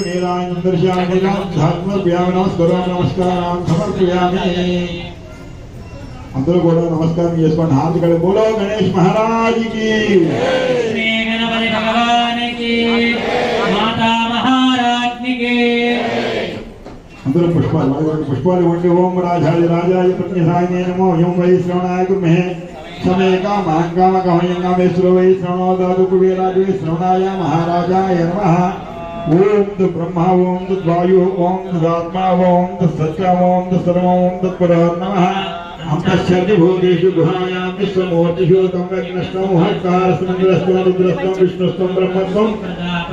నీరాయణ దర్శయామి ధర్మవ్యామి నమస్కారం నమస్కారం సమర్పయామి అందరూ కూడా నమస్కారం చేసుకోండి హారతి బోలో గణేష్ మహారాజుకి శ్రీ గణపతి భగవానికి మాతా మహారాజ్నికి అందరూ పుష్పాలు వాళ్ళ పుష్పాలు ఇవ్వండి ఓం రాజాయ రాజాయ ప్రజ్ఞసాయ నమో ఓం వై శ్రవణాయ కుర్మహే సమే కామాం కామకమయం కామేశ్వర వై శ్రవణో దాదు కుబేరాజు వై శ్రవణాయ మహారాజాయ నమః ओम ब्रह्मा ओम वायु ओम आत्मा ओम सत्यम ओम सर्व ओम तत्पर नम अंतभूतेषु गुहायां विश्वमूर्तिषु तम नष्टम हकार रुद्रस्तम विष्णुस्तम ब्रह्मत्वम्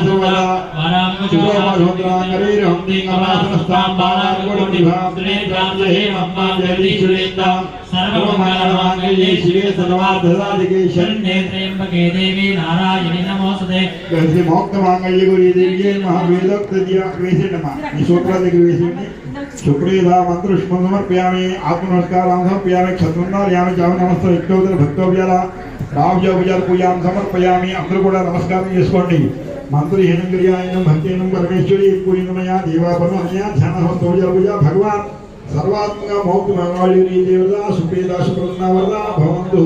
ప్రియాం శుద్ధలక్ష్మీ మోక్షలక్ష్మీ జయలక్ష్మీ సరస్వతి శ్రీలక్ష్మీ వరలక్ష్మీ శుభృన్నా మమ దుర్వల శుభోమభద్రాంగరీరం దీంగమాసనస్తాం బాణార్గుణం నిభాంత్రే జాంజహే మమ్మా జగదీశ్వరేందాం సర్వమంగళమాంగళ్యే శివే సర్వార్థసాధికే శరణ్యే త్రయంబకే దేవి నారాయణి నమోస్తుతే శ్రీ మోక్త మాంగళ్య గురి దేవియే మహావేదోక్త వేసేటమ్మా ఈ సూత్రాల దగ్గర వేసేయండి శుక్రీదా మంత్రుష్మం సమర్పయామి ఆత్మ నమస్కారం సమర్పయామి క్షత్రున్నార్యామి చావ నమస్త ఇష్టోదర భక్తోభ్యాల రావ్యోపచార పూజాం సమర్పయామి అందరూ కూడా నమస్కారం చేసుకోండి మంత్రి క్రియాయనం భక్తినం పరమేశ్వరి పూజితమయా దేవాపరమయా ధ్యానహస్తోజల పూజ భగవాన్. సర్వాత్మగా మౌక్తి మంగళి దేవత సుప్రీత సుప్రసన్న వరద భవంతు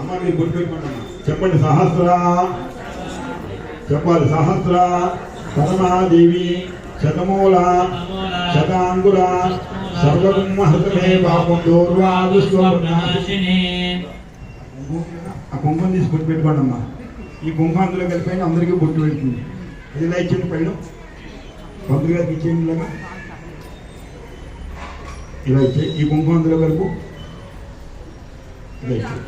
అమ్మ మీరు గుర్తు చెప్పండి సహస్ర. చెప్పాలి సహస్ర. పరమాదేవి శతమూల శతాంకుర పాపం ఆ కుంకుమ తీసి బొట్టు పెట్టుకోండి అమ్మా ఈ కుంకుమ అందులో కలిపి అందరికీ బొట్టు పెడుతుంది. ఇలా ఇచ్చింది పైన. పంతులు గారికి ఇచ్చేయండి ఇలాగా. ఇలా ఇచ్చే ఈ కుంకుమ అందులో కలుపు. ఇలా ఇచ్చే.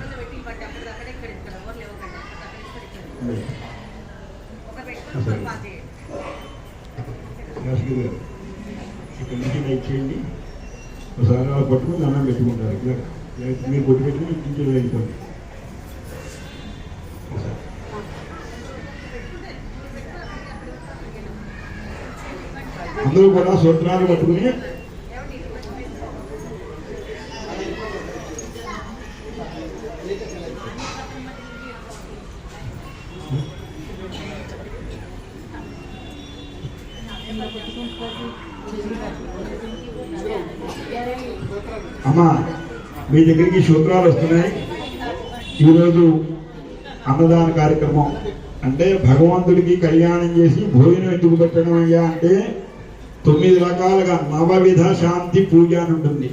ఇక్కడ నుంచి ఇలా ఇచ్చేయండి. ఒకసారి అలా పట్టుకుని దండం పెట్టుకుంటారు ఇలా మీరు బొట్టు పెట్టుకుని ఇంట్లో వేయించండి అందరూ కూడా సూత్రాలు పట్టుకుని అమ్మ మీ దగ్గరికి సూత్రాలు వస్తున్నాయి. ఈరోజు అన్నదాన కార్యక్రమం. అంటే భగవంతుడికి కళ్యాణం చేసి భోజనం ఎందుకు పెట్టడం అయ్యా అంటే తొమ్మిది రకాలుగా నవవిధ శాంతి పూజ అని ఉంటుంది.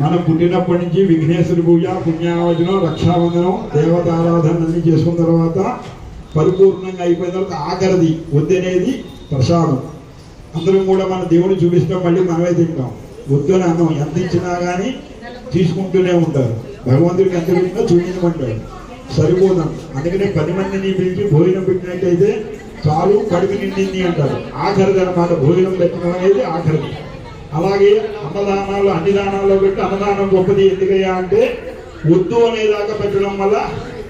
మనం పుట్టినప్పటి నుంచి విఘ్నేశ్వరి పూజ పుణ్యావచనం రక్షాబంధనం దేవతారాధన అన్ని చేసుకున్న తర్వాత పరిపూర్ణంగా అయిపోయిన తర్వాత ఆఖరిది వద్దనేది ప్రసాదం. అందరం కూడా మన దేవుడిని చూపిస్తాం మళ్ళీ మనమే తింటాం. ఉద్యోగ అన్నం ఎంత ఇచ్చినా కానీ తీసుకుంటూనే ఉంటారు. భగవంతుడికి ఎంత పెట్టినా చూపించమంటాడు సరిపోదాం. అందుకనే పది మందిని పిలిచి భోజనం పెట్టినట్టయితే చాలు కడుపు నిండింది అంటారు. ఆఖరిది అనమాట భోజనం పెట్టడం అనేది ఆఖరిది. అలాగే అన్నదానాలు అన్ని దానాల్లో పెట్టి అన్నదానం గొప్పది ఎందుకయ్యా అంటే వద్దు అనేదాకా పెట్టడం వల్ల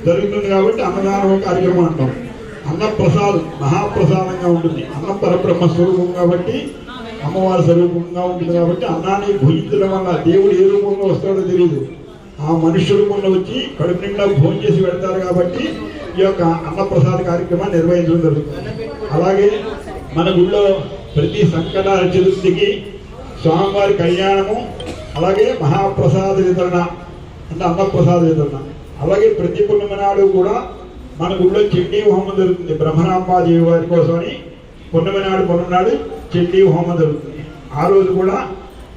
జరుగుతుంది కాబట్టి అన్నదానం కార్యక్రమం అంటాం. అన్న ప్రసాదం మహాప్రసాదంగా ఉంటుంది. అన్నం పరబ్రహ్మ స్వరూపం కాబట్టి అమ్మవారి స్వరూపంగా ఉంటుంది కాబట్టి అన్నాన్ని భుజించడం వల్ల దేవుడు ఏ రూపంలో వస్తాడో తెలియదు ఆ మనుష్య రూపంలో వచ్చి కడుపు నిండా భోజనం చేసి పెడతారు కాబట్టి ఈ యొక్క అన్నప్రసాద కార్యక్రమాన్ని నిర్వహించడం జరుగుతుంది. అలాగే మన గుళ్ళో ప్రతి సంకట చతుర్థికి స్వామివారి కళ్యాణము అలాగే మహాప్రసాద వితరణ అంటే అన్నప్రసాద వితరణ. అలాగే ప్రతి పుణ్యమ నాడు కూడా మన గుళ్ళో చండీ హోమం జరుగుతుంది. బ్రహ్మరాంబాదేవి వారి కోసమని పున్నమి నాడు పున్నమి హోమం జరుగుతుంది. ఆ రోజు కూడా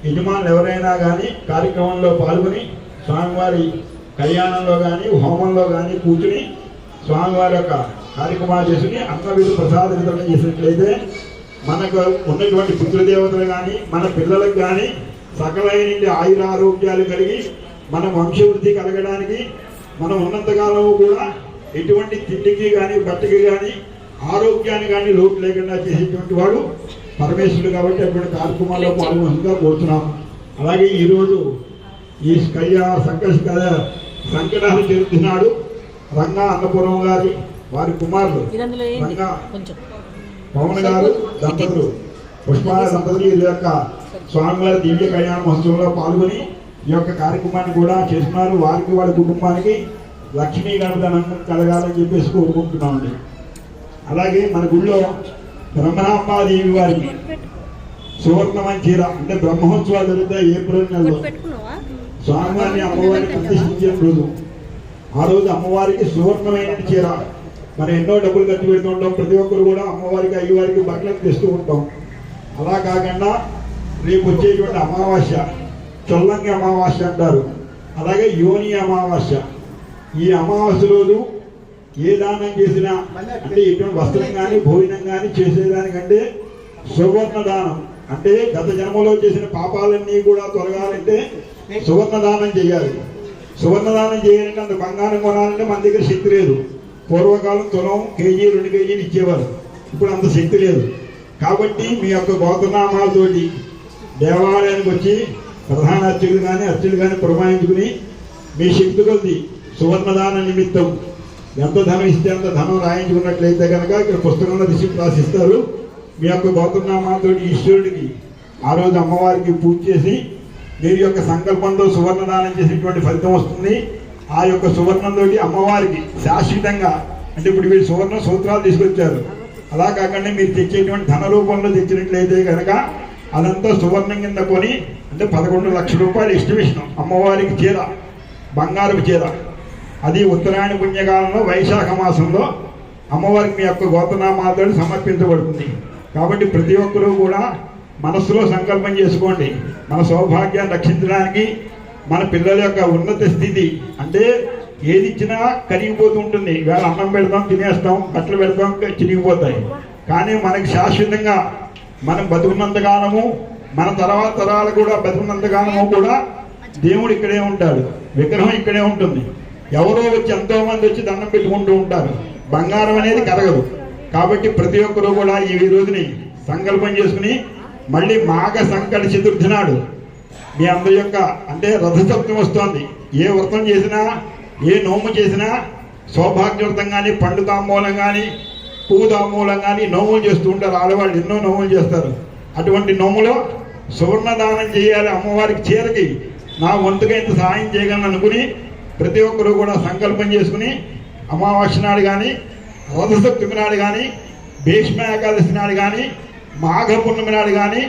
యజమానులు ఎవరైనా కానీ కార్యక్రమంలో పాల్గొని స్వామివారి కళ్యాణంలో కానీ హోమంలో కానీ కూర్చుని స్వామివారి యొక్క కార్యక్రమాలు చేసుకుని అన్న వీరు ప్రసాద వితరణ చేసినట్లయితే మనకు ఉన్నటువంటి పితృదేవతలు కానీ మన పిల్లలకు కానీ సకలైన ఆయురారోగ్యాలు కలిగి మన వంశవృద్ధి కలగడానికి మనం ఉన్నంతకాలం కూడా ఎటువంటి తిండికి కానీ బట్టకి కానీ ఆరోగ్యాన్ని కానీ లోటు లేకుండా చేసేటువంటి వాడు పరమేశ్వరుడు కాబట్టి అటువంటి కార్యక్రమాల్లో పాల్గొనగా కోరుతున్నాం అలాగే ఈరోజు ఈ కళ్యాణ సంకట సంకటాలు జరుగుతున్నాడు రంగా అన్నపురం గారి వారి కుమారుడు రంగా పవన్ గారు దంపతులు. పుష్పాల దంపతులు ఈ యొక్క స్వామివారి దివ్య కళ్యాణ మహోత్సవంలో పాల్గొని ఈ యొక్క కార్యక్రమాన్ని కూడా చేస్తున్నారు. వారికి వాళ్ళ కుటుంబానికి లక్ష్మీ గణపతి కలగాలని చెప్పేసి కోరుకుంటున్నామండి. అలాగే మన గుళ్ళో బ్రహ్మరాంబాదేవి వారికి సువర్ణమని చీర అంటే బ్రహ్మోత్సవాలు జరుగుతాయి ఏప్రిల్ నెలలో. స్వామివారిని అమ్మవారిని ప్రతిష్ఠించిన రోజు. ఆ రోజు అమ్మవారికి సువర్ణమైన చీర. మనం ఎన్నో డబ్బులు ఖర్చు పెడుతూ ఉంటాం. ప్రతి ఒక్కరు కూడా అమ్మవారికి అయ్యవారికి బట్టలు తెస్తూ ఉంటాం. అలా కాకుండా రేపు వచ్చేటువంటి అమావాస్య చొల్లంగి అమావాస్య అంటారు. అలాగే యోని అమావాస్య. ఈ అమావాస్య రోజు ఏ దానం చేసినా అంటే ఇటువంటి వస్త్రం కానీ భోజనం కానీ చేసేదానికంటే సువర్ణ దానం. అంటే గత జన్మలో చేసిన పాపాలన్నీ కూడా తొలగాలంటే సువర్ణ దానం చేయాలి. సువర్ణ దానం చేయాలంటే అంత బంగారం కొనాలంటే మన దగ్గర శక్తి లేదు. పూర్వకాలం తులం కేజీ రెండు కేజీలు ఇచ్చేవారు. ఇప్పుడు అంత శక్తి లేదు. కాబట్టి మీ యొక్క గోత్రనామాలతోటి దేవాలయానికి వచ్చి ప్రధాన అర్చకులు కానీ అర్చకులు కానీ పురమాయించుకుని మీ శక్తి కొద్ది సువర్ణదాన నిమిత్తం. ఎంత ధనం ఇస్తే అంత ధనం రాయించుకున్నట్లయితే కనుక ఇక్కడ పుస్తకంలో రిసిప్ట్ రాసిస్తారు. మీ యొక్క గోత్రనామాలతో ఈశ్వరుడికి ఆ రోజు అమ్మవారికి పూజ చేసి మీరు యొక్క సంకల్పంతో సువర్ణదానం చేసినటువంటి ఫలితం వస్తుంది. ఆ యొక్క సువర్ణంతో అమ్మవారికి శాశ్వతంగా అంటే ఇప్పుడు వీళ్ళు సువర్ణ సూత్రాలు తీసుకొచ్చారు. అలా కాకుండా మీరు తెచ్చేటువంటి ధన రూపంలో తెచ్చినట్లయితే కనుక అదంతా సువర్ణం కింద కొని అంటే పదకొండు లక్షల రూపాయలు ఎస్టిమేషన్ అమ్మవారికి చీర బంగారపు చీర. అది ఉత్తరాయణ పుణ్యకాలంలో వైశాఖ మాసంలో అమ్మవారికి మీ యొక్క గోతనామాలతో సమర్పించబడుతుంది. కాబట్టి ప్రతి ఒక్కరూ కూడా మనస్సులో సంకల్పం చేసుకోండి. మన సౌభాగ్యాన్ని రక్షించడానికి మన పిల్లల యొక్క ఉన్నత స్థితి అంటే ఏది ఇచ్చినా కరిగిపోతూ ఉంటుంది. వేళ అన్నం పెడతాం తినేస్తాం బట్టలు పెడతాం చిరిగిపోతాయి కానీ మనకి శాశ్వతంగా మనం బతుకున్నంతకాలము మన తర్వాత తరాలు కూడా బతుకున్నంతకాలము కూడా దేవుడు ఇక్కడే ఉంటాడు. విగ్రహం ఇక్కడే ఉంటుంది. ఎవరో వచ్చి ఎంతో మంది వచ్చి దండం పెట్టుకుంటూ ఉంటారు. బంగారం అనేది కరగదు. కాబట్టి ప్రతి ఒక్కరూ కూడా ఈ రోజుని సంకల్పం చేసుకుని మళ్ళీ మాఘ సంకట చతుర్థి నాడు మీ అందరి యొక్క అంటే రథసప్తం వస్తోంది. ఏ వ్రతం చేసినా ఏ నోము చేసినా సౌభాగ్యవ్రతం కానీ పండు తాంబూలం కానీ పువ్వు తాంబూలం కానీ నోములు చేస్తూ ఉంటారు. ఆడవాళ్ళు ఎన్నో నోములు చేస్తారు. అటువంటి నోములో సువర్ణ దానం చేయాలి అమ్మవారికి చీరకి. నా వంతుగా ఇంత సహాయం చేయగలను అనుకుని ప్రతి ఒక్కరూ కూడా సంకల్పం చేసుకుని అమావాస్య నాడు కానీ రథసప్తమి నాడు కానీ భీష్మ ఏకాదశి నాడు కానీ మాఘ పూర్ణమి నాడు కానీ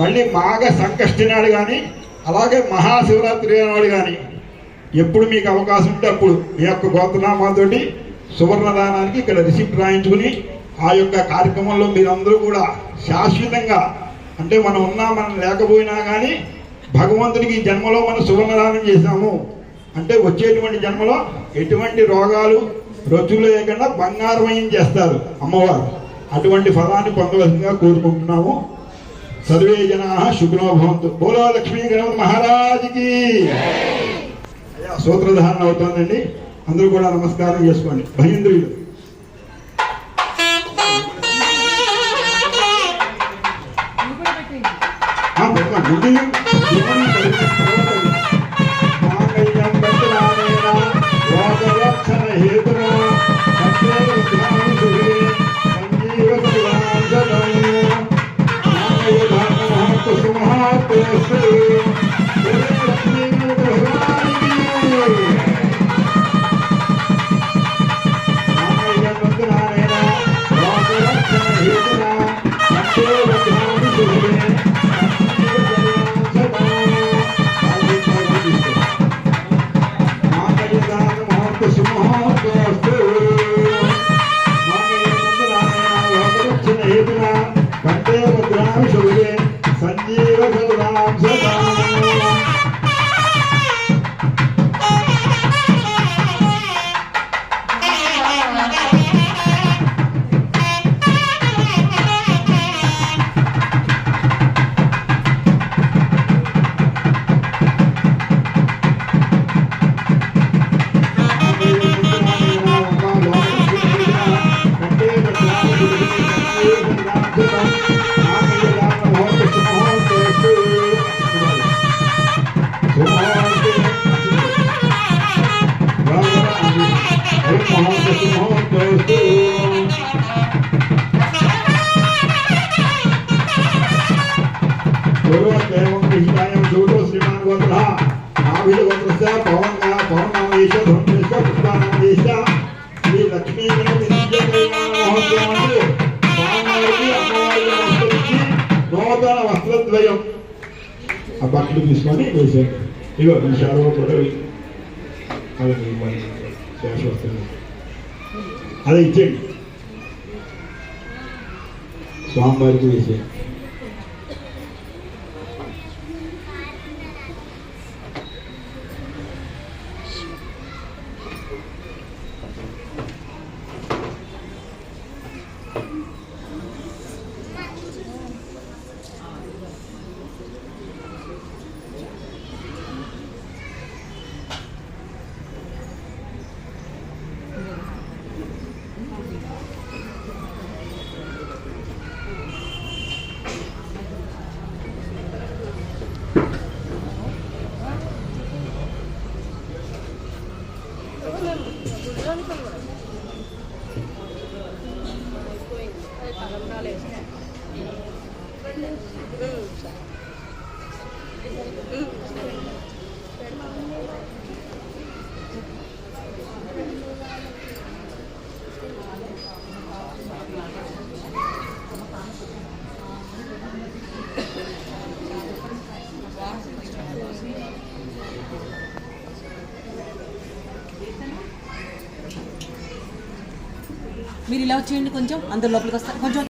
మళ్ళీ మాఘ సంకష్టి నాడు కానీ అలాగే మహాశివరాత్రి నాడు కానీ ఎప్పుడు మీకు అవకాశం ఉంటే అప్పుడు మీ యొక్క గోత్రనామాతోటి సువర్ణదానానికి ఇక్కడ రిసిప్ట్ రాయించుకుని ఆ యొక్క కార్యక్రమంలో మీరందరూ కూడా శాశ్వతంగా అంటే మనం ఉన్నా మనం లేకపోయినా కానీ భగవంతుడికి జన్మలో మనం సువర్ణదానం చేశాము. అంటే వచ్చేటువంటి జన్మలో ఎటువంటి రోగాలు రొచ్చులు లేకుండా బంగారమయం చేస్తారు? అమ్మవారు. అటువంటి ఫలాన్ని పొందవలసిందిగా కోరుకుంటున్నాము. సర్వే జనా శుభ్రోభవంతు బోలో లక్ష్మీ గణపతి మహారాజుకి. సూత్రధారణ అవుతోందండి. అందరూ కూడా నమస్కారం చేసుకోండి. భయంద్రులు వస్త్రద్వయం ఆ బట్టలు తీసుకొని వేసేయండి ఇగో ఈ శాలువ కూడా వేయి. అది మీ పని. శేష వస్త్రం అదే మీరు ఇలా వచ్చేయండి కొంచెం అందరు లోపలికి వస్తారు. కొంచెం